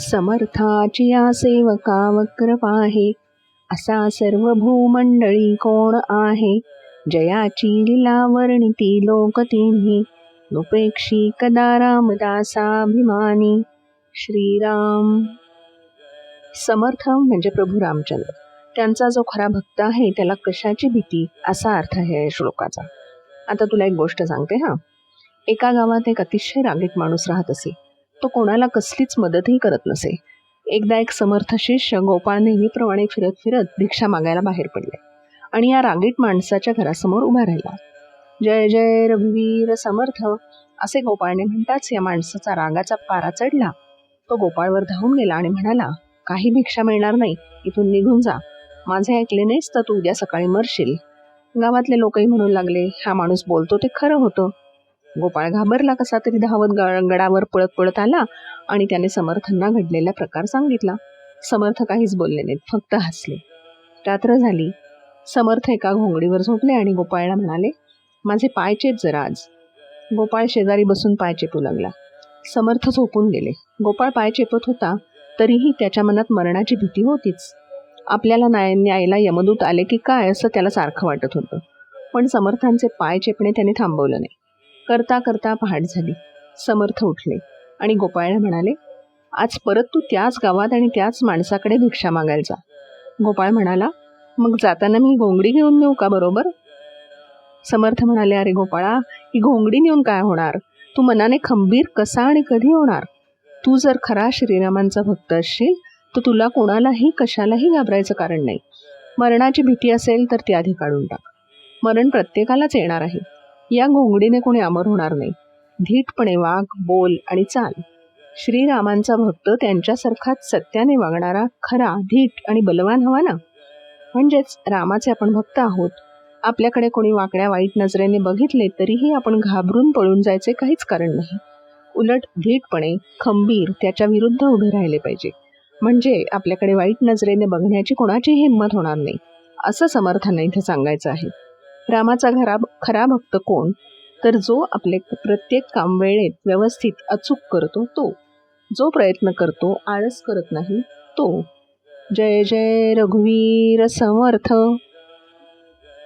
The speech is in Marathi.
समर्थाची या सेवका वक्र पाहे असा सर्व भूमंडळी कोण आहे? जयाची लिला वर्णिती लोक तिन्ही. नुपेक्षी कदा रामदासाभिमानी? श्रीराम. समर्थ म्हणजे प्रभू रामचंद्र. त्यांचा जो खरा भक्त आहे त्याला कशाची भीती? असा अर्थ आहे या श्लोकाचा. आता तुला एक गोष्ट सांगते हा. एका गावात एक अतिशय रागीट माणूस राहत असे. तो कोणाला कसलीच मदतही करत नसे. एकदा एक समर्थ शिष्य गोपाळ नेहमीप्रमाणे फिरत फिरत भिक्षा मागायला बाहेर पडले आणि या रागीट माणसाच्या घरासमोर उभा राहिला. जय जय रघुवीर समर्थ असे गोपाळने म्हणताच या माणसाचा रागाचा पारा चढला. तो गोपाळवर धावून गेला आणि म्हणाला काही भिक्षा मिळणार नाही इथून निघून जा. माझे ऐकले नाहीस तर तू उद्या सकाळी मरशील. गावातले लोकही म्हणू लागले हा माणूस बोलतो ते खरं होतं. गोपाळ घाबरला कसा तरी धावत ग- गडावर पळत पळत आला आणि त्याने समर्थांना घडलेला प्रकार सांगितला. समर्थ काहीच बोलले नाहीत फक्त हसले. रात्र झाली. समर्थ एका घोंगडीवर झोपले आणि गोपाळला म्हणाले माझे पाय चेत जरा आज. गोपाळ शेजारी बसून पाय चेपू लागला. समर्थ झोपून गेले. गोपाळ पाय चेपत होता तरीही त्याच्या मनात मरणाची भीती होतीच. आपल्याला न्याय न्यायला यमदूत आले की काय असं त्याला सारखं वाटत होतं. पण समर्थांचे पाय चेपणे त्याने थांबवलं नाही. करता करता पहाट झाली. समर्थ उठले आणि गोपाळला म्हणाले आज परत तू त्याच गावात आणि त्याच माणसाकडे भिक्षा मागायचा गोपाळ म्हणाला मग जाताना मी घोंगडी घेऊन नेऊ का बरोबर? समर्थ म्हणाले अरे गोपाळा ही घोंगडी नेऊन काय होणार? तू मनाने खंबीर कसा आणि कधी होणार? तू जर खरा श्रीरामांचा भक्त असशील तर तुला कोणालाही कशालाही घाबरायचं कारण नाही. मरणाची भीती असेल तर ती आधी काढून टाक. मरण प्रत्येकालाच येणार आहे. या घोंगडीने कोणी अमर होणार नाही. धीटपणे वाघ बोल आणि चाल. श्रीरामांचा भक्त त्यांच्यासारखाच सत्याने वागणारा खरा धीट आणि बलवान हवा ना? म्हणजेच रामाचे आपण भक्त आहोत. आपल्याकडे कोणी वाकड्या वाईट नजरेने बघितले तरीही आपण घाबरून पळून जायचे काहीच कारण नाही. उलट धीटपणे खंबीर त्याच्या विरुद्ध उभे राहिले पाहिजे. म्हणजे आपल्याकडे वाईट नजरेने बघण्याची कोणाची हिंमत होणार नाही. असं समर्थांना इथे सांगायचं आहे. रामाचा घरा खरा भक्त कोण? तर जो आपले प्रत्येक काम वेळेत व्यवस्थित अचूक करतो तो. जो प्रयत्न करतो आळस करत नाही तो. जय जय रघुवीर समर्थ.